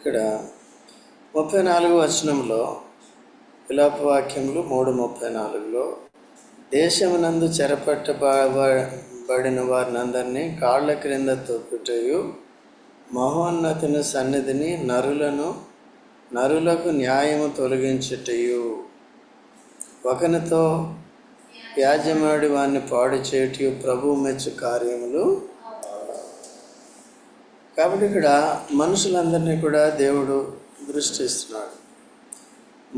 ఇక్కడ ముప్పై నాలుగు వచనంలో విలాపవాక్యములు మూడు ముప్పై నాలుగులో దేశమునందు చెరపట్టబడిన వారినందరినీ కాళ్ళ క్రింద తొక్కుటయు మహోన్నతిని సన్నిధిని నరులను నరులకు న్యాయము తొలగించుటయు. ఒకనితో యాజమాడి వారిని పాడు చేయటయు ప్రభు మెచ్చు కార్యములు కాబట్టి ఇక్కడ మనుషులందరినీ కూడా దేవుడు దృష్టిస్తున్నాడు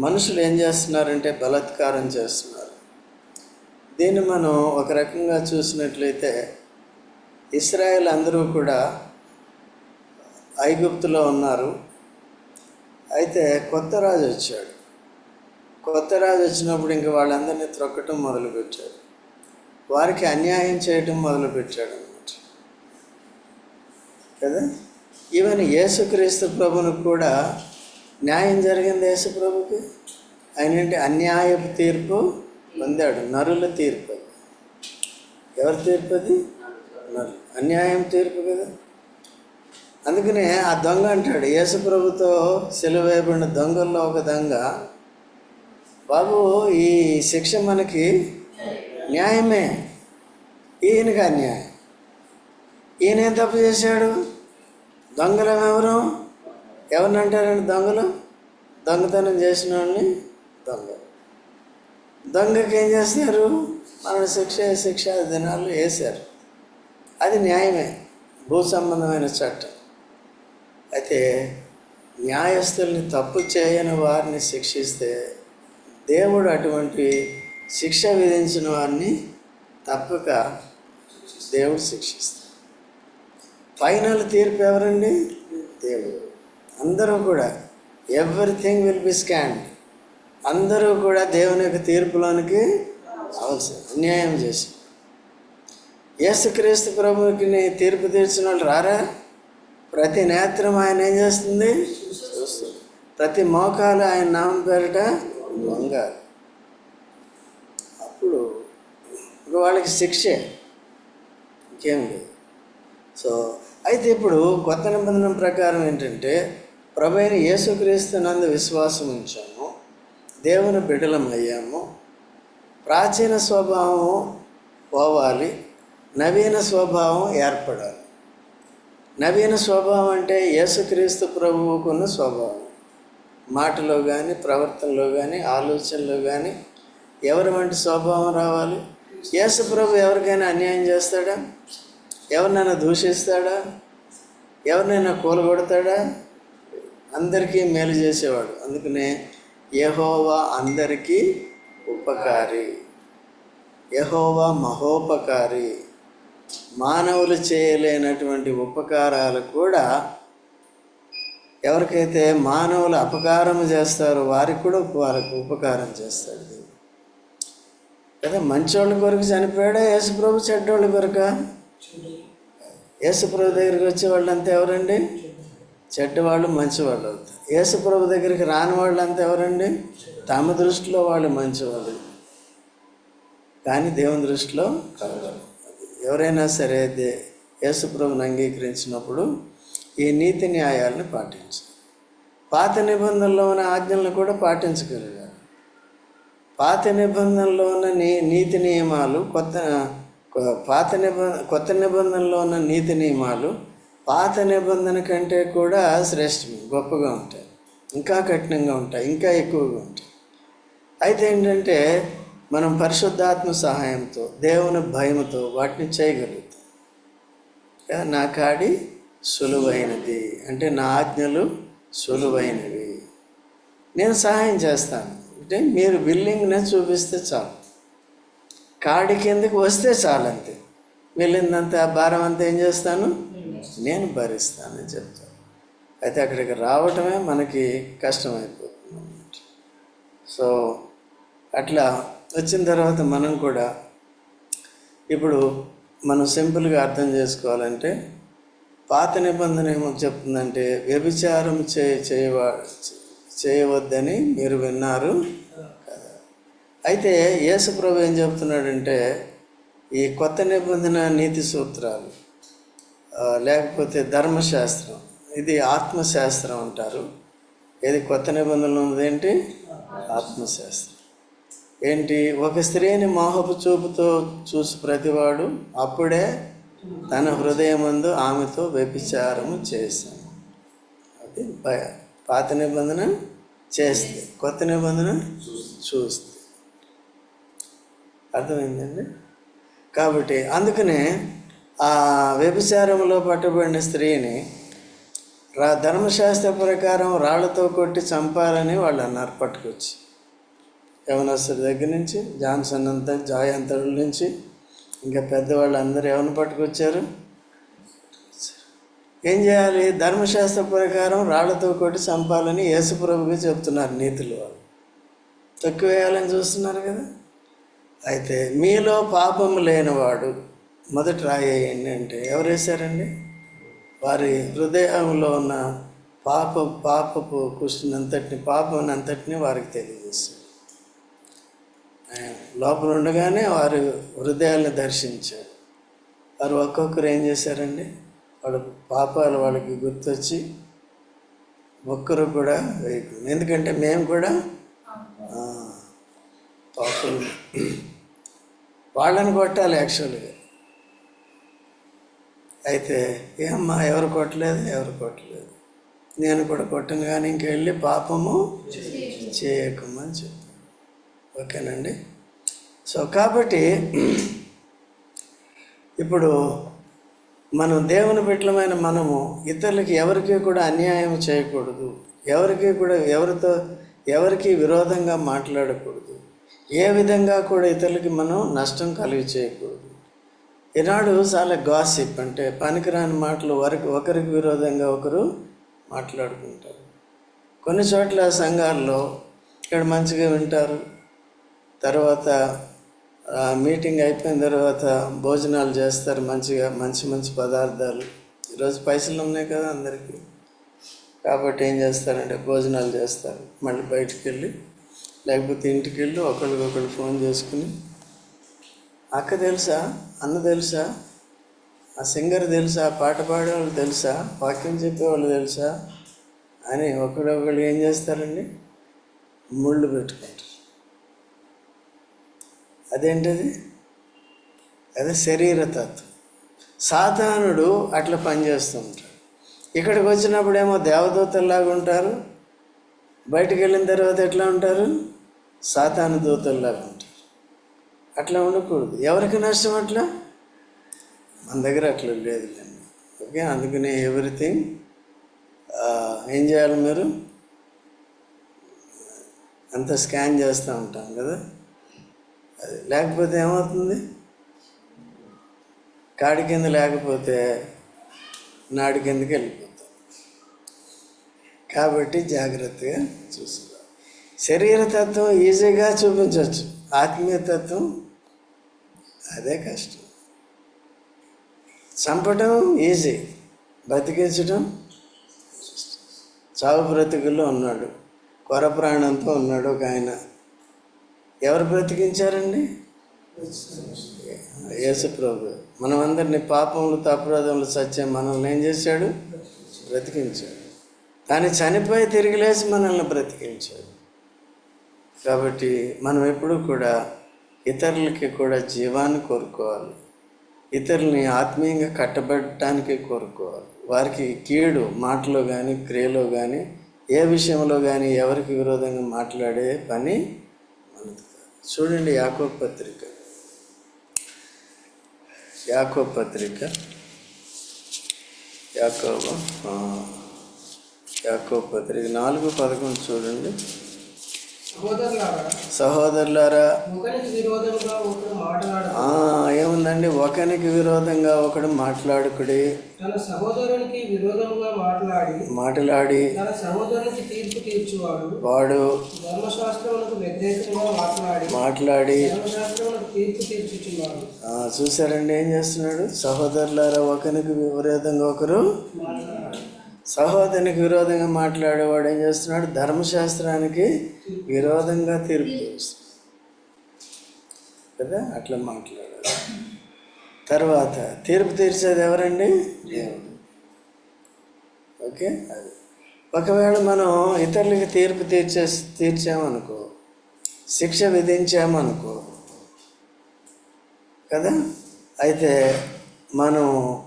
మనుషులు ఏం చేస్తున్నారంటే బలాత్కారం చేస్తున్నారు. దీన్ని మనం ఒక రకంగా చూసినట్లయితే ఇస్రాయేల్ అందరూ కూడా ఐగుప్తులో ఉన్నారు. అయితే కొత్త రాజు వచ్చాడు. కొత్త రాజు వచ్చినప్పుడు ఇంక వాళ్ళందరినీ త్రొక్కటం మొదలుపెట్టాడు. వారికి అన్యాయం చేయటం మొదలుపెట్టాడు. అన్నమాట కదా? ఈవెన్ యేసుక్రీస్తు ప్రభునికి కూడా న్యాయం జరిగింది యేసు ప్రభుకి ఆయన అన్యాయపు తీర్పు పొందాడు నరుల తీర్పు. ఎవరి తీర్పు అది? నరులు. అన్యాయం తీర్పు కదా? అందుకనే ఆ దొంగ అంటాడు యేసు ప్రభుతో సెలవేయబడిన దొంగల్లో ఒక దొంగ బాబు ఈ శిక్ష మనకి న్యాయమే. ఈయనకి అన్యాయం. ఈయన ఏం తప్పు చేశాడు? దొంగలం ఎవరు? ఎవరిని అంటారండి దొంగలు? దొంగతనం చేసిన వాళ్ళని దొంగ దొంగకి ఏం చేస్తారు? మన శిక్ష శిక్ష దినాలు వేశారు. అది న్యాయమే. భూ సంబంధమైన చట్టం. అయితే న్యాయస్తుల్ని తప్పు చేయని వారిని శిక్షిస్తే దేవుడు అటువంటి శిక్ష విధించిన వారిని తప్పక దేవుడు శిక్షిస్తాడు. ఫైనల్ తీర్పు ఎవరండి? దేవుడు. అందరూ కూడా. ఎవ్రీథింగ్ విల్ బి స్కాండ్ అందరూ కూడా దేవుని యొక్క తీర్పులోనికి అవసరం అన్యాయం చేసి. యేసుక్రీస్తు ప్రభుకి తీర్పు తీర్చిన వాళ్ళు రారా? ప్రతి నేత్రం ఆయన ఏం చేస్తుంది? చూస్తుంది. ప్రతి మోకాలు ఆయన నామం పేరిట వంగాలి. అప్పుడు వాళ్ళకి శిక్షే. ఇంకేం లేదు. సో అయితే ఇప్పుడు కొత్త నిబంధన ప్రకారం ఏంటంటే ప్రభు అయిన యేసుక్రీస్తు నందు విశ్వాసం ఉంచాము దేవుని బిడ్డలం అయ్యాము ప్రాచీన స్వభావం పోవాలి నవీన స్వభావం ఏర్పడాలి. నవీన స్వభావం అంటే యేసుక్రీస్తు ప్రభువుకున్న స్వభావం. మాటలో కానీ ప్రవర్తనలో కానీ ఆలోచనలో కానీ ఎవరి వంటి స్వభావం రావాలి? యేసు ప్రభు ఎవరికైనా అన్యాయం చేస్తాడా? ఎవరినైనా దూషిస్తాడా? ఎవరినైనా కూలగొడతాడా? అందరికీ మేలు చేసేవాడు. అందుకనే యహోవా అందరికీ ఉపకారి. యహోవా మహోపకారి. మానవులు చేయలేనటువంటి ఉపకారాలు కూడా ఎవరికైతే మానవులు అపకారం చేస్తారో వారికి కూడా వారికి ఉపకారం చేస్తాడు దేవుడు. కదా మంచోళ్ళ కొరకు చనిపోయాడా? యేసుప్రభు చెడ్డోళ్ళ కొరక? యేసుప్రభు దగ్గరికి వచ్చే వాళ్ళంతా ఎవరండి? చెడ్డవాళ్ళు మంచివాళ్ళు అవుతారు. యేసుప్రభు దగ్గరికి రాని వాళ్ళంతా ఎవరండి? తమ దృష్టిలో వాళ్ళు మంచివాళ్ళు. కానీ దేవుని దృష్టిలో ఎవరైనా సరే దే యేసుప్రభుని అంగీకరించినప్పుడు ఈ నీతి న్యాయాలను పాటించాలి పాత నిబంధనలో ఉన్న ఆజ్ఞలను కూడా పాటించగలిగారు. పాత నిబంధనలో ఉన్న నీ నీతి నియమాలు కొత్త పాత నిబంధన కొత్త నిబంధనలో ఉన్న నీతి నియమాలు పాత నిబంధన కంటే కూడా శ్రేష్టం గొప్పగా ఉంటాయి. ఇంకా కఠినంగా ఉంటాయి ఇంకా ఎక్కువగా ఉంటాయి. అయితే ఏంటంటే మనం పరిశుద్ధాత్మ సహాయంతో దేవుని భయంతో వాటిని చేయగలుగుతాం. నా కాడి సులువైనది అంటే నా ఆజ్ఞలు సులువైనవి. నేను సహాయం చేస్తాను. అంటే మీరు బిల్లింగ్ని చూపిస్తే చాలు. కాడి కిందకి వస్తే చాలు అంతే ఆ భారం అంతా ఏం చేస్తాను? నేను భరిస్తానని చెప్తాను. అయితే అక్కడికి రావటమే మనకి కష్టమైపోతుంది అన్నమాట సో అట్లా వచ్చిన తర్వాత మనం కూడా ఇప్పుడు మనం సింపుల్గా అర్థం చేసుకోవాలంటే పాత నిబంధన ఏమో చెప్తుందంటే వ్యభిచారం చేయ చేయవా చేయవద్దని మీరు విన్నారు కదా. అయితే యేసుప్రభు ఏం చెప్తున్నాడంటే ఈ కొత్త నిబంధన నీతి సూత్రాలు లేకపోతే ధర్మశాస్త్రం ఇది ఆత్మశాస్త్రం అంటారు. ఏది కొత్త నిబంధనలు ఉన్నది ఏంటి? ఆత్మశాస్త్రం. ఏంటి? ఒక స్త్రీని మోహపు చూపుతో చూసి ప్రతివాడు అప్పుడే తన హృదయమందు ఆమెతో వ్యభిచారము చేశాను అది పాత నిబంధన చేస్తే కొత్త నిబంధన చూస్తే. అర్థమైందండి? కాబట్టి అందుకనే ఆ వ్యభిచారంలో పట్టబడిన స్త్రీని రా ధర్మశాస్త్ర ప్రకారం రాళ్ళతో కొట్టి చంపాలని వాళ్ళు అన్నారు పట్టుకొచ్చి. యవనస్తుడి దగ్గర నుంచి జాన్సన్ అంతా జాయ్ నుంచి ఇంకా పెద్దవాళ్ళు అందరూ ఎవరిని పట్టుకొచ్చారు? ఏం చేయాలి? ధర్మశాస్త్ర ప్రకారం రాళ్ళతో కొట్టి చంపాలని యేసుప్రభుగా చెప్తున్నారు నీతులు వాళ్ళు. తక్కువ వేయాలని చూస్తున్నారు కదా? అయితే మీలో పాపము లేనివాడు మొదటి రాయేయండి అంటే ఎవరు వేశారండి? వారి హృదయంలో ఉన్న పాప పాపపు కూర్చున్నంతటిని పాపం అంతటిని వారికి తెలియజేశారు. లోపల ఉండగానే వారి హృదయాలను దర్శించారు. వారు ఒక్కొక్కరు ఏం చేశారండి? వాళ్ళ పాపాలు వాళ్ళకి గుర్తొచ్చి ఒక్కరు కూడా వేయకుండా ఎందుకంటే మేము కూడా పాపం వాళ్ళని కొట్టాలి యాక్చువల్గా. అయితే ఏమ్మా ఎవరు కొట్టలేదు? ఎవరు కొట్టలేదు? నేను కూడా కొట్టను కానీ ఇంకెళ్ళి పాపము చేయకమని చెప్పాను ఓకేనండి? సో కాబట్టి ఇప్పుడు మనం దేవుని బిడ్డలమైన మనము ఇతరులకి ఎవరికి కూడా అన్యాయం చేయకూడదు. ఎవరికి కూడా ఎవరితో ఎవరికి విరోధంగా మాట్లాడకూడదు. ఏ విధంగా కూడా ఇతరులకి మనం నష్టం కలిగి చేయకూడదు. ఈనాడు చాలా గాసిప్ అంటే పనికిరాని మాటలు వరకు ఒకరికి విరోధంగా ఒకరు మాట్లాడుకుంటారు. కొన్ని చోట్ల సంఘాల్లో ఇక్కడ మంచిగా వింటారు. తర్వాత మీటింగ్ అయిపోయిన తర్వాత భోజనాలు చేస్తారు మంచిగా మంచి మంచి పదార్థాలు. ఈరోజు పైసలు ఉన్నాయి కదా అందరికీ. కాబట్టి ఏం చేస్తారంటే భోజనాలు చేస్తారు. మళ్ళీ బయటికి వెళ్ళి లేకపోతే ఇంటికి వెళ్ళి ఒకరికొకరు ఫోన్ చేసుకుని. అక్క తెలుసా? అన్న తెలుసా? ఆ సింగర్ తెలుసా? పాట పాడేవాళ్ళు తెలుసా? వాక్యం చెప్పేవాళ్ళు తెలుసా? అని ఒకడొకళ్ళు ఏం చేస్తారండి? ముళ్ళు పెట్టుకుంటారు. అదేంటది? అదే శరీరతత్వం సాధారణుడు అట్లా పనిచేస్తూ ఉంటాడు. ఇక్కడికి వచ్చినప్పుడేమో దేవదూతల్లాగా ఉంటారు బయటికి వెళ్ళిన తర్వాత ఎట్లా ఉంటారు? సాతాను దూతల్లాగా ఉంటారు. అట్లా ఉండకూడదు. ఎవరికి నష్టం అట్లా? మన దగ్గర అట్లా లేదులేండి. ఓకే? అందుకనే ఎవ్రీథింగ్ ఏం చేయాలి మీరు? అంతా స్కాన్ చేస్తూ ఉంటాం కదా? అది లేకపోతే ఏమవుతుంది? కాడి కింద లేకపోతే నాడి కిందకి వెళ్ళిపోతుంది. కాబట్టి జాగ్రత్తగా చూసుకో. శరీరతత్వం ఈజీగా చూపించవచ్చు. ఆత్మీయతత్వం అదే కష్టం. చంపడం ఈజీ. బతికించడం చావు బ్రతుకుల్లో ఉన్నాడు. కొర ప్రాణంతో ఉన్నాడు ఒక ఆయన. ఎవరు బ్రతికించారండి? యేసు ప్రభు మనమందరినీ పాపములు తప్రదములు సత్యం మనల్ని ఏం చేశాడు? బ్రతికించాడు. కానీ చనిపోయి తిరిగి లేచి మనల్ని బ్రతికించాడు. కాబట్టి మనం ఎప్పుడూ కూడా ఇతరులకి కూడా జీవాన్ని కోరుకోవాలి. ఇతరుల్ని ఆత్మీయంగా కట్టబడటానికి కోరుకోవాలి. వారికి కీడు మాటలో కానీ క్రియలో కానీ ఏ విషయంలో కానీ ఎవరికి విరోధంగా మాట్లాడే పని మనది కాదు. చూడండి యాకో పత్రిక. యాకో పత్రిక. యాకోబ యాకో పత్రిక నాలుగు పదకొండు చూడండి. సహోదరులారా ఏముందండి? ఒకనికి విరోధంగా ఒకడు మాట్లాడుకుడి. తన సహోదరునికి విరోధంగా మాట్లాడి మాట్లాడి తన సహోదరునికి తీర్పు తీర్చువాడు. వాడు ధర్మశాస్త్రములకు వ్యతిరేకంగా మాట్లాడి మాట్లాడి ధర్మశాస్త్రములకు తీర్పు తీర్చుచున్నాడు. ఆ, చూసారండి ఏం చేస్తున్నాడు? సహోదరులారా ఒకరికి విరోధంగా ఒకరు సహోదరునికి విరోధంగా మాట్లాడేవాడు ఏం చేస్తున్నాడు? ధర్మశాస్త్రానికి విరోధంగా తీర్పు తీరుస్తున్నాడు. కదా? అట్లా మాట్లాడాలి తర్వాత తీర్పు తీర్చేది ఎవరండి? దేవుడు. ఓకే? అది. ఒకవేళ మనం ఇతరులకి తీర్పు తీర్చే తీర్చామనుకో శిక్ష విధించామనుకో కదా? అయితే మనం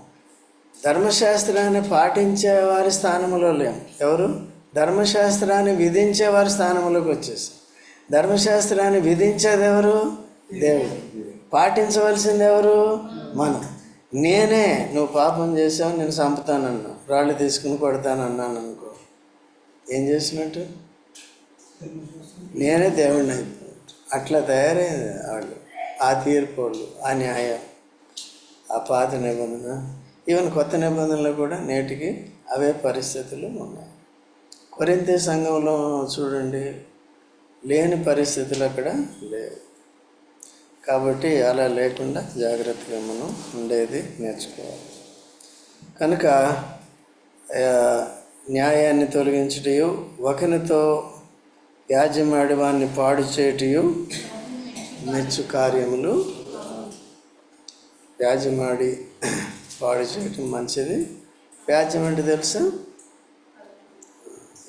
ధర్మశాస్త్రాన్ని పాటించే వారి స్థానంలో లేము. ఎవరు? ధర్మశాస్త్రాన్ని విధించే వారి స్థానంలోకి వచ్చేసి. ధర్మశాస్త్రాన్ని విధించేది ఎవరు? దేవుడు. పాటించవలసింది ఎవరు మనం. నేనే. నువ్వు పాపం చేసావు నేను చంపుతానన్నా రాళ్ళు తీసుకుని కొడతానన్నాను అనుకో. ఏం చేసినట్టు? నేనే దేవుడిని అయిపోయాను అట్లా తయారైంది వాళ్ళు. ఆ తీర్పు వాళ్ళు ఆ న్యాయం. ఆ పాత నిబంధన. ఈవెన్ కొత్త నిబంధనలు కూడా నేటికి అవే పరిస్థితులు ఉన్నాయి. కొరింత సంఘంలో చూడండి లేని పరిస్థితులు అక్కడ లేవు. కాబట్టి అలా లేకుండా జాగ్రత్తగా మనం ఉండేది నేర్చుకోవాలి. కనుక న్యాయాన్ని తొలగించటయు ఒకనితో వ్యాజ్యమాడి వాడిని పాడు చేయటయు మెచ్చు కార్యములు. వ్యాజ్యమాడి పాడు చేయటం మంచిది. వ్యాజ్యం అంటే తెలుసా?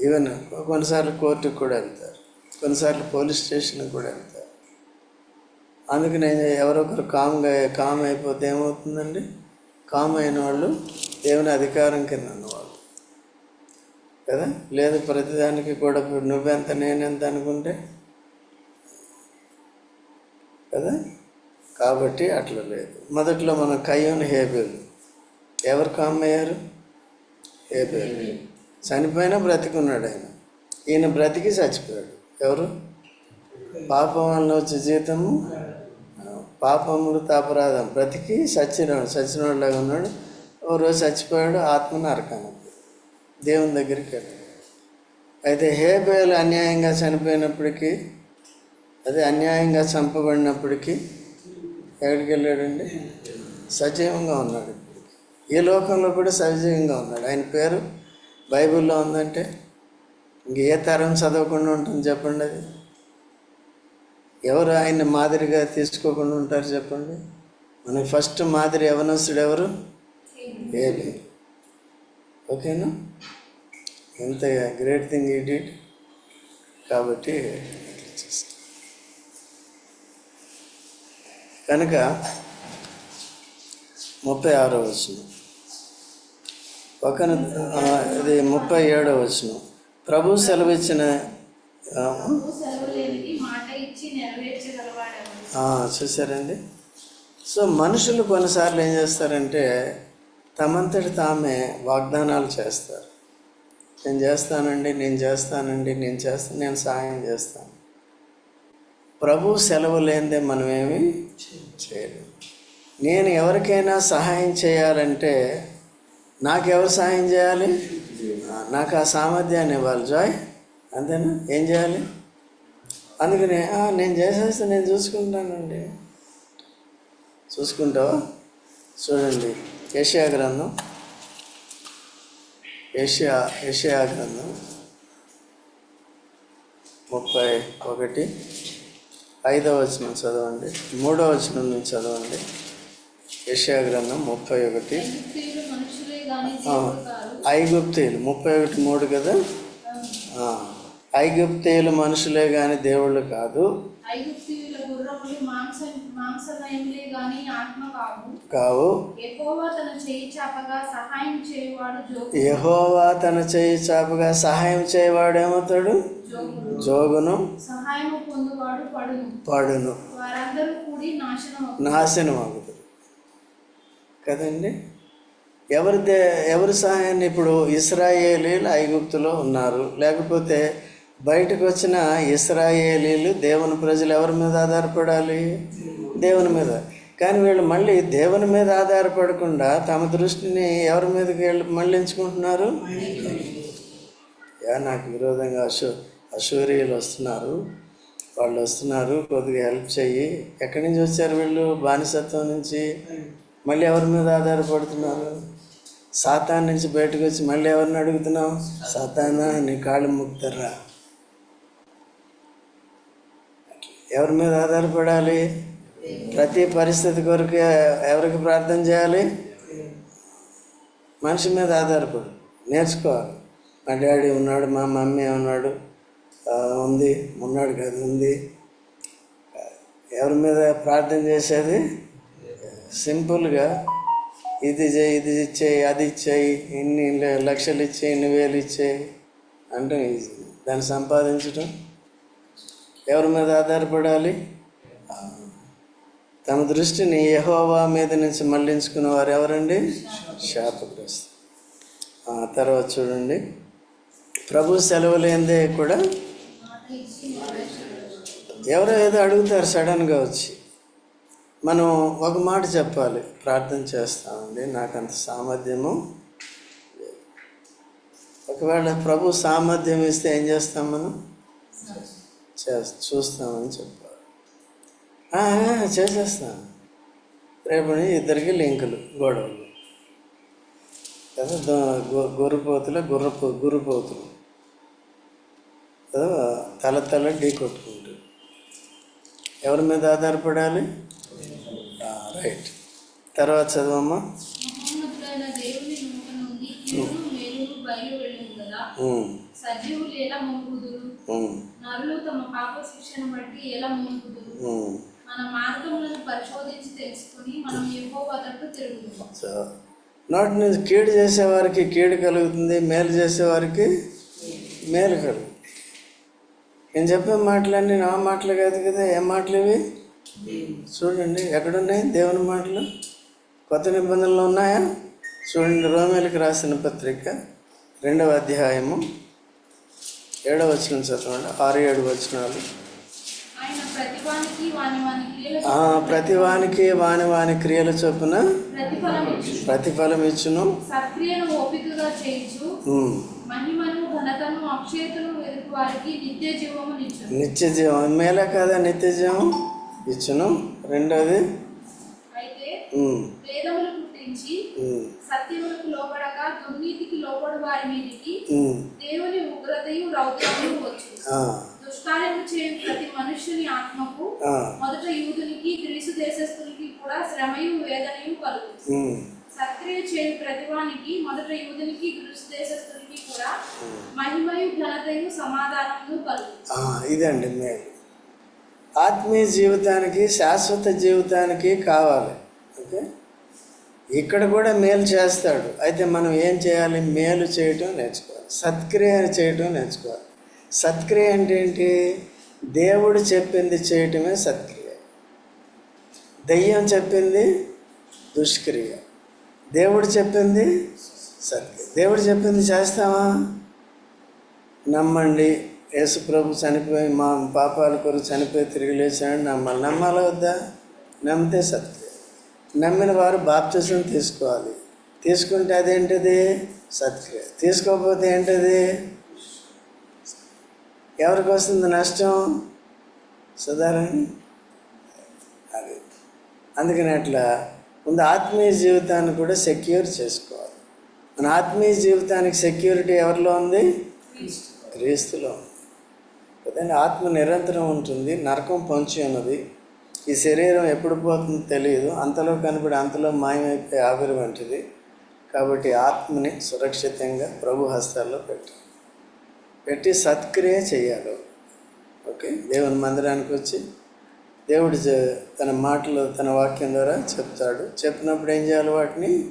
ఈవెన్ కొన్నిసార్లు కోర్టుకు కూడా వెళ్తారు. కొన్నిసార్లు పోలీస్ స్టేషన్కి కూడా వెళ్తారు. అందుకని ఎవరొకరు కామ్గా కామ్ అయిపోతే ఏమవుతుందండి? కామ్ అయిన వాళ్ళు దేవుని అధికారం కింద ఉన్నవాళ్ళు. కదా? లేదు ప్రతిదానికి కూడా నువ్వెంత నేనెంత అనుకుంటే? కదా? కాబట్టి అట్లా లేదు. మొదట్లో మనం కయ్యూని హేబిల్ ఎవరు కామ్ అయ్యారు హేబేలు చనిపోయినా బ్రతికున్నాడు ఆయన. ఈయన బ్రతికి చచ్చిపోయాడు. ఎవరు? పాపం వల్ల వచ్చే జీతము పాపములు తాపరాధం. బ్రతికి చచ్చినాడు చచ్చినోళ్ళగా ఉన్నాడు. ఓ రోజు చచ్చిపోయాడు ఆత్మ నరకాను దేవుని దగ్గరికి వెళ్ళాడు. అయితే హేబేలు అన్యాయంగా చనిపోయినప్పటికీ అదే అన్యాయంగా చంపబడినప్పటికీ ఎక్కడికి వెళ్ళాడండి? సజీవంగా ఉన్నాడు. ఈ లోకంలో కూడా సజీవంగా ఉన్నాడు. ఆయన పేరు బైబిల్లో ఉందంటే ఇంక ఏ తరం చదవకుండా ఉంటుంది చెప్పండి అది? ఎవరు ఆయన మాదిరిగా తీసుకోకుండా ఉంటారు చెప్పండి? మన ఫస్ట్ మాదిరి యవనస్తుడు ఎవరు? ఏలి. ఓకేనా? ఎంత గ్రేట్ థింగ్ ఈ డిడ్. కాబట్టి కనుక ముప్పై ఆరో వచ్చింది ఒకన ఇది ముప్పై ఏడో వచ్చిన ప్రభు సెలవిచ్చిన సెలవు చూసారండి సో మనుషులు కొన్నిసార్లు ఏం చేస్తారంటే తమంతటి తామే వాగ్దానాలు చేస్తారు. నేను చేస్తానండి నేను చేస్తానండి నేను చేస్తాను నేను సహాయం చేస్తాను. ప్రభు సెలవు లేనిదే మనమేమి చేయలేము. నేను ఎవరికైనా సహాయం చేయాలంటే నాకెవరు సాయం చేయాలి? నాకు ఆ సామర్థ్యాన్ని ఇవ్వాలి. జాయ్. అంతేనా? ఏం చేయాలి? అందుకనే నేను చేసేస్తే నేను చూసుకుంటానండి. చూసుకుంటావా? చూడండి. ఏషియా గ్రంథం. ఏషియా ఏషియా గ్రంథం. ముప్పై ఒకటి. ఐదవ వచనం చదవండి. మూడవ వచనం నుంచి చదవండి. ఏషియా గ్రంథం ముప్పై ఒకటి. ఐగుప్తీయులు. ముప్పై ఒకటి మూడు కదా? ఐగుప్తీయులు మనుషులే కానీ దేవుళ్ళు కాదు. కావు. ఎక్కువగా తన చేయి చాపగా సహాయం చేయువాడు జోగుడు జోగును. పడును. నాశనం అవుతుంది కదండి? ఎవరి దే ఎవరి సహాయాన్ని ఇప్పుడు ఇస్రాయేలీలు ఐగుప్తులో ఉన్నారు. లేకపోతే బయటకు వచ్చిన ఇస్రాయేలీలు దేవుని ప్రజలు ఎవరి మీద ఆధారపడాలి? దేవుని మీద. కానీ వీళ్ళు మళ్ళీ దేవుని మీద ఆధారపడకుండా తమ దృష్టిని ఎవరి మీదకి వెళ్ళి మళ్ళించుకుంటున్నారు? యా నాకు విరోధంగా అశూ అశూరియులు వస్తున్నారు. వాళ్ళు వస్తున్నారు కొద్దిగా హెల్ప్ చెయ్యి. ఎక్కడి నుంచి వచ్చారు వీళ్ళు? బానిసత్వం నుంచి. మళ్ళీ ఎవరి మీద ఆధారపడుతున్నారు? సాతాన్ నుంచి బయటకు వచ్చి మళ్ళీ ఎవరిని అడుగుతున్నావు? సాతానా నీ కాళ్ళు ముక్తర్రా ఎవరి మీద ఆధారపడాలి? ప్రతి పరిస్థితి కొరకు ఎవరికి ప్రార్థన చేయాలి? మనిషి మీద ఆధారపడు. నేర్చుకోవాలి మా డాడీ ఉన్నాడు మా మమ్మీ ఉన్నాడు. ఉంది. ఉన్నాడు కదా ఉంది. ఎవరి మీద ప్రార్థన చేసేది? సింపుల్గా ఇది చేయి ఇది ఇచ్చేయి అది ఇచ్చేయి ఇన్ని లక్షలు ఇచ్చేయి ఇన్ని వేలు ఇచ్చేయి అంటే దాన్ని సంపాదించడం ఎవరి మీద ఆధారపడాలి? తమ దృష్టిని యహోవా మీద నుంచి మళ్ళించుకున్న వారు ఎవరండి? శాపగ్రస్తు. తర్వాత చూడండి. ప్రభు సెలవు లేనిదే కూడా? ఎవరో ఏదో అడుగుతారు సడన్గా వచ్చి. మనం ఒక మాట చెప్పాలి. ప్రార్థన చేస్తామండి. నాకు అంత సామర్థ్యము ఒకవేళ ప్రభు సామర్థ్యం ఇస్తే ఏం చేస్తాం మనం? చే చూస్తామని చెప్పాలి. చేసేస్తాం. రేపు ఇద్దరికి లింకులు గొడవలు. కదా గొర్రెపోతులు గుర్రపో గుర్రపోతులు. తల తల ఢీ కొట్టుకుంటారు. ఎవరి మీద ఆధారపడాలి? రైట్ తర్వాత చదవమ్మా. సజీవులు ఎలా మూలుగుదురు? ఉమ్, నరులు తమ పాప శిక్షను బట్టి ఎలా మూలుగుదురు? ఉమ్. మన మార్గములను పరిశోధించి తెలుసుకుని మనం ఎక్కువ తట్టు తిరుగుతాం సో నోటి నుంచి కీడు చేసేవారికి కీడు కలుగుతుంది మేలు చేసేవారికి మేలు కలుగుతుంది. నేను చెప్పే మాటలన్నీ నా మాటలు కాదు కదా ఏం మాటలు ఇవి? చూడండి ఎక్కడున్నాయి? దేవుని మాటలు? కొత్త నిబంధనలు ఉన్నాయా? చూడండి రోమేలకు రాసిన పత్రిక రెండవ అధ్యాయము ఏడవ వచనం చదవండి. ఆరు ఏడు వచనాలు. ఆయన ప్రతివానికి వాని వాని క్రియలు చొప్పున ప్రతిఫలం ఇచ్చు ప్రతిఫలం ఇచ్చును నిత్య జీవం. మేలే కదా నిత్య జీవం? ఇచ్చును. రెండోది? సత్యములకు లోబడక దుర్నీతికి లోబడు వారి మీదికి దేవుని ఉగ్రతయు రౌద్రము వచ్చు ఆ, దుష్కార్యము చేయు ప్రతి మనుష్యుని ఆత్మకు మొదట యూదునికి గ్రీసు దేశస్థునికి కూడా శ్రమయు వేదనయు కలుగు ఉమ్, సక్రియ చేయు ప్రతివానికి మొదట యూదునికి గ్రీసు దేశస్థునికి కూడా మహిమయు ఘనతయు సమాధానము ఇదండి మేలు ఆత్మీయ జీవితానికి శాశ్వత జీవితానికి కావాలి. ఓకే? ఇక్కడ కూడా మేలు చేస్తాడు. అయితే మనం ఏం చేయాలి? మేలు చేయటం నేర్చుకోవాలి. సత్క్రియ చేయటం నేర్చుకోవాలి. సత్క్రియ అంటే ఏంటి? దేవుడు చెప్పింది చేయటమే సత్క్రియ. దయ్యం చెప్పింది దుష్క్రియ. దేవుడు చెప్పింది సత్క్రియ. దేవుడు చెప్పింది చేస్తామా నమ్మండి. యేసు ప్రభు చనిపోయి మా పాపాల కొరకు చనిపోయి తిరిగి లేచాడు నమ్మాలి నమ్మాలి వద్దా? నమ్మితే సత్యం. నమ్మిన వారు బాప్తిజం తీసుకోవాలి. తీసుకుంటే అదేంటిది? సత్క్రియ తీసుకోకపోతే ఏంటిది? ఎవరికి వస్తుంది నష్టం? సుధారణ? అది. అందుకని అట్లా ముందు ఆత్మీయ జీవితాన్ని కూడా సెక్యూర్ చేసుకోవాలి. మన ఆత్మీయ జీవితానికి సెక్యూరిటీ ఎవరిలో ఉంది? క్రీస్తులో ఉంది. కదండి ఆత్మ నిరంతరం ఉంటుంది నరకం పొంచి ఉన్నది. ఈ శరీరం ఎప్పుడు పోతుందో తెలియదు. అంతలో కనబడి అంతలో మాయమైపోయి ఆవిరి వంటిది. కాబట్టి ఆత్మని సురక్షితంగా ప్రభు హస్తాల్లో పెట్టి. పెట్టి సత్క్రియ చేయాలి. ఓకే? దేవుని మందిరానికి వచ్చి దేవుడు చే- తన మాటలు తన వాక్యం ద్వారా చెప్తాడు. చెప్పినప్పుడు ఏం చేయాలి వాటిని?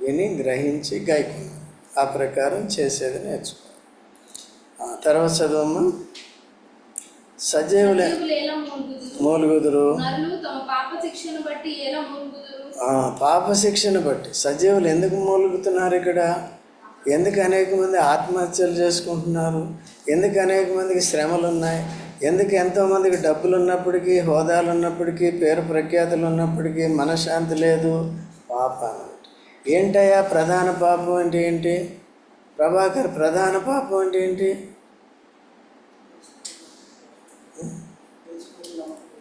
విని గ్రహించి గాయకు ఆ ప్రకారం చేసేది నేర్చుకో. తర్వాత చదవమ్మా. సజీవులే. మూలుగుదురు? పాప శిక్షను బట్టి సజీవులు ఎందుకు మూలుగుతున్నారు ఇక్కడ? ఎందుకు అనేక మంది ఆత్మహత్యలు చేసుకుంటున్నారు? ఎందుకు అనేక మందికి శ్రమలు ఉన్నాయి ఎందుకు ఎంతోమందికి డబ్బులు ఉన్నప్పటికీ హోదాలు ఉన్నప్పటికీ పేరు ప్రఖ్యాతులు ఉన్నప్పటికీ మనశ్శాంతి లేదు? పాప ఏంటయ్యా ప్రధాన పాపం అంటే ఏంటి? ప్రభాకర్ ప్రధాన పాపం అంటే ఏంటి?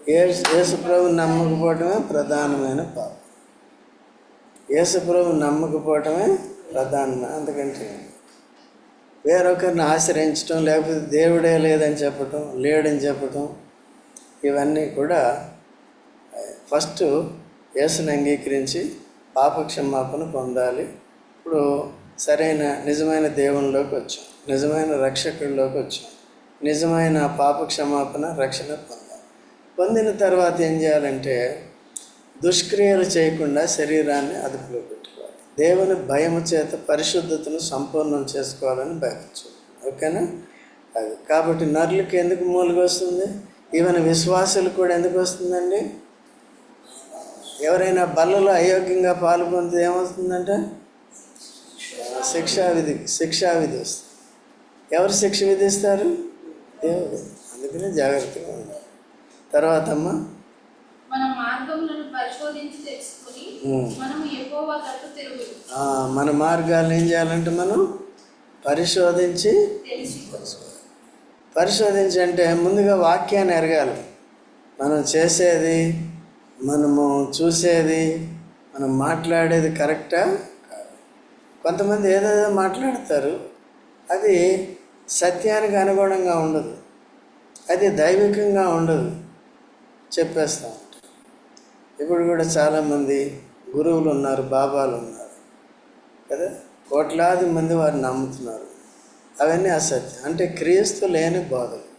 యేసుప్రభు నమ్మకపోవటమే ప్రధానమైన పాపం. యేసుప్రభు నమ్మకపోవటమే ప్రధానమైన అందుకంటే వేరొకరిని ఆశ్రయించటం లేకపోతే దేవుడే లేదని చెప్పటం లేడని చెప్పటం ఇవన్నీ కూడా ఫస్ట్ యేసుని అంగీకరించి పాప క్షమాపణ పొందాలి. ఇప్పుడు సరైన నిజమైన దేవునిలోకి వచ్చాం. నిజమైన రక్షకుడిలోకి వచ్చాం. నిజమైన పాప క్షమాపణ రక్షణ పొందాం పొందిన తర్వాత ఏం చేయాలంటే దుష్క్రియలు చేయకుండా శరీరాన్ని అదుపులో పెట్టుకోవాలి. దేవుని భయము చేత పరిశుద్ధతను సంపూర్ణం చేసుకోవాలని భయపచ్చు ఓకేనా? అది. కాబట్టి నర్లకి ఎందుకు మూలుగా వస్తుంది ఈవెన్ విశ్వాసులు కూడా ఎందుకు వస్తుందండి? ఎవరైనా బల్లలో అయోగ్యంగా పాల్గొంది ఏమవుతుందంటే శిక్షా విధి శిక్షా విధి వస్తుంది. ఎవరు శిక్ష విధిస్తారు? దేవుడు. అందుకనే జాగ్రత్తగా తర్వాత అమ్మ మన మార్గములను పరిశోధించి తెలుసుకుని తట్టు మార్గాలను ఏం చేయాలంటే మనం పరిశోధించి పరిశోధించి అంటే ముందుగా వాక్యాన్ని ఎరగాలి. మనం చేసేది మనము చూసేది మనం మాట్లాడేది కరెక్టా కాదా? కొంతమంది ఏదేదో మాట్లాడతారు అది సత్యానికి అనుగుణంగా ఉండదు. అది దైవికంగా ఉండదు. చెప్పేస్తా ఉంటారు. ఇప్పుడు కూడా చాలామంది గురువులు ఉన్నారు బాబాలు ఉన్నారు కదా? కోట్లాది మంది వారిని నమ్ముతున్నారు. అవన్నీ అసత్యం. అంటే క్రీస్తు లేని బోధలు.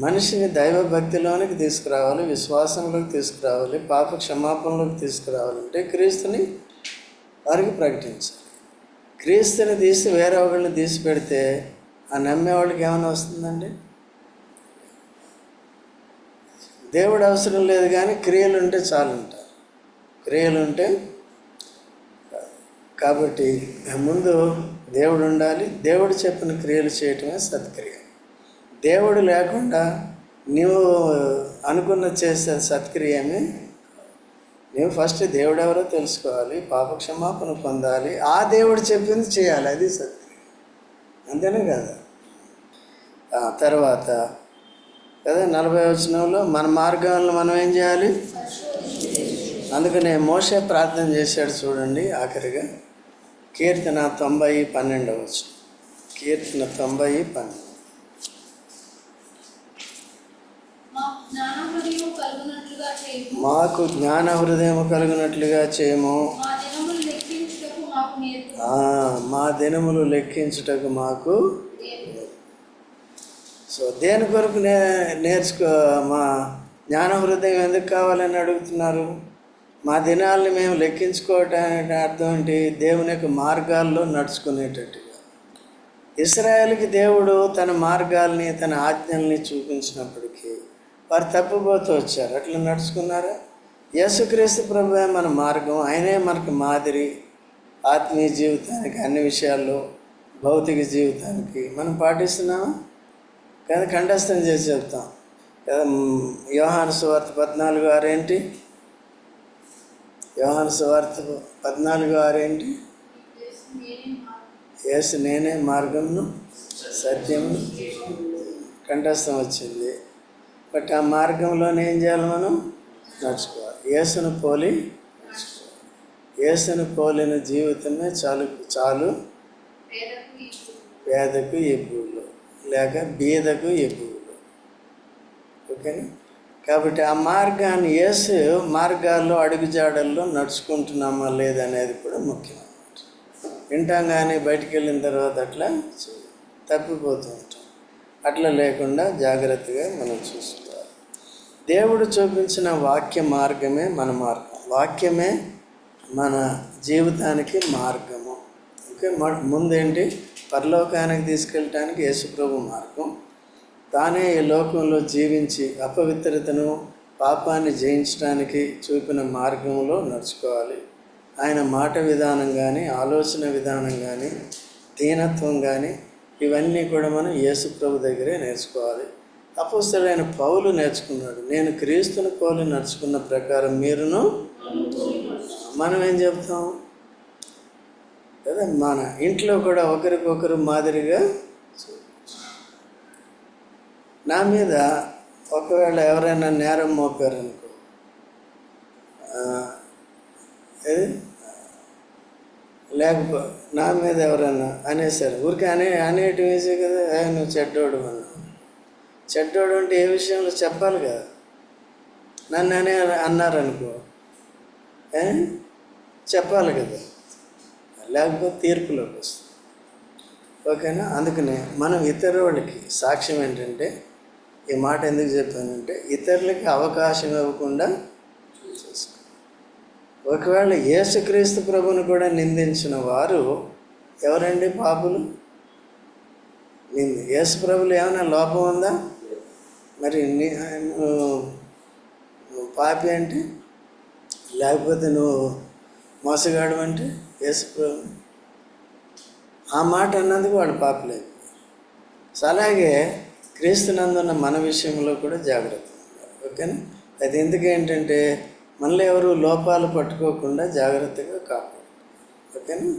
మనిషిని దైవ భక్తిలోనికి తీసుకురావాలి విశ్వాసంలోకి తీసుకురావాలి పాప క్షమాపణలోకి తీసుకురావాలంటే క్రీస్తుని వారికి ప్రకటించాలి. క్రీస్తుని తీసి వేరే ఒకళ్ళని తీసి పెడితే ఆ నమ్మే వాళ్ళకి ఏమైనా వస్తుందండి? దేవుడు అవసరం లేదు కానీ క్రియలు ఉంటే చాలు క్రియలు ఉంటే కాబట్టి ముందు దేవుడు ఉండాలి. దేవుడు చెప్పిన క్రియలు చేయటమే సత్క్రియ. దేవుడు లేకుండా నీవు అనుకున్న చేసే సత్క్రియ ఏమి ఫస్ట్ దేవుడు ఎవరో తెలుసుకోవాలి. పాపక్షమాపణ పొందాలి. ఆ దేవుడు చెప్పింది చేయాలి. అది సత్క్రియ. అంతేనే కదా? తర్వాత కదా నలభై వచనంలో మన మార్గాలను మనం ఏం చేయాలి? అందుకనే మోసే ప్రార్థన చేశాడు చూడండి ఆఖరిగా. కీర్తన తొంభై పన్నెండవ వచనం. కీర్తన తొంభై పన్నెండు. మాకు జ్ఞాన హృదయం కలిగినట్లుగా చేయము. మా దినములు లెక్కించుటకు మాకు నేర్పు ఆ, మా దినములు లెక్కించుటకు మాకు నేర్పు. సో దేని కొరకు నే నేర్చుకో మా జ్ఞాన హృదయం ఎందుకు కావాలని అడుగుతున్నారు? మా దినాల్ని మేము లెక్కించుకోవటానికి అర్థం ఏంటి? దేవుని యొక్క మార్గాల్లో నడుచుకునేటట్టుగా. ఇస్రాయేల్కి దేవుడు తన మార్గాల్ని తన ఆజ్ఞల్ని చూపించినప్పటికీ వారు తప్పిపోతూ వచ్చారు. అట్లా నడుచుకున్నారా? యేసుక్రీస్తు ప్రభువే మన మార్గం. ఆయనే మనకు మాదిరి. ఆత్మీయ జీవితానికి అన్ని విషయాల్లో భౌతిక జీవితానికి మనం పాటిస్తున్నామా? కదా కంఠస్థం చేసి చెప్తాం. కదా యోహాను సువార్త పద్నాలుగు ఆరేంటి? యోహాను సువార్త పద్నాలుగు ఆరేంటి. యేసు నేనే మార్గమును సత్యమును. కంఠస్థం వచ్చింది. బట్ ఆ మార్గంలోనే ఏం చేయాలి మనం? నడుచుకోవాలి. యేసును పోలి యేసును పోలిన జీవితమే చాలు చాలు. పేదకు ఎబ్బులు లేక బీదకు ఎగువులు ఓకేనా? కాబట్టి ఆ మార్గాన్ని యేసు మార్గాల్లో అడుగుజాడల్లో నడుచుకుంటున్నామా లేదనేది కూడా ముఖ్యం వింటాం కానీ బయటికి వెళ్ళిన తర్వాత అట్లా తప్పిపోతూ ఉంటాం. అట్లా లేకుండా జాగ్రత్తగా మనం చూసుకోవాలి. దేవుడు చూపించిన వాక్య మార్గమే మన మార్గం. వాక్యమే మన జీవితానికి మార్గము. ఓకే మ- ముందేంటి? పరలోకానికి తీసుకెళ్ళటానికి యేసుప్రభు మార్గం. తానే ఈ లోకంలో జీవించి అపవిత్రతను పాపాన్ని జయించడానికి చూపిన మార్గంలో నడుచుకోవాలి. ఆయన మాట విధానం కానీ ఆలోచన విధానం కానీ దీనత్వం కానీ ఇవన్నీ కూడా మనం యేసుప్రభు దగ్గరే నేర్చుకోవాలి. అపుస్తులైన పౌలు నేర్చుకున్నాడు నేను క్రీస్తుని పోలి నడుచుకున్న ప్రకారం మీరును మనం ఏం చెప్తాం? కదా మన ఇంట్లో కూడా ఒకరికొకరు మాదిరిగా నా మీద ఒకవేళ ఎవరైనా నేరం మోపారనుకో లేకపో నా మీద ఎవరైనా అనేసారు ఊరికే అనే అనేటి వేసే కదా నువ్వు చెడ్డోడు అన్నా చెడ్డోడు అంటే ఏ విషయంలో చెప్పాలి కదా. నన్ను అనే అన్నారనుకో చెప్పాలి కదా. లేకపోతే తీర్పులోకి వస్తుంది. ఓకేనా? అందుకనే మనం ఇతరులకి సాక్ష్యం ఏంటంటే ఈ మాట ఎందుకు చెప్పానంటే ఇతరులకి అవకాశం ఇవ్వకుండా ఒకవేళ యేసుక్రీస్తు ప్రభుని కూడా నిందించిన వారు ఎవరండి పాపులు? నింది యేసు ప్రభులు ఏమైనా లోపం ఉందా? మరి నీ- నువ్వు పాపి అంటే? లేకపోతే నువ్వు మోసగాడు అంటే? యేసుప్రభు ఆ మాట అన్నందుకు వాడు పాపలేదు సో అలాగే క్రీస్తునందున్న మన విషయంలో కూడా జాగ్రత్త. ఓకేనా? అది ఎందుకు ఏంటంటే మనలో ఎవరు లోపాలు పట్టుకోకుండా జాగ్రత్తగా కాపాడు. ఓకేనా?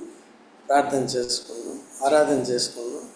ప్రార్థన చేసుకుందాం ఆరాధన చేసుకుందాం.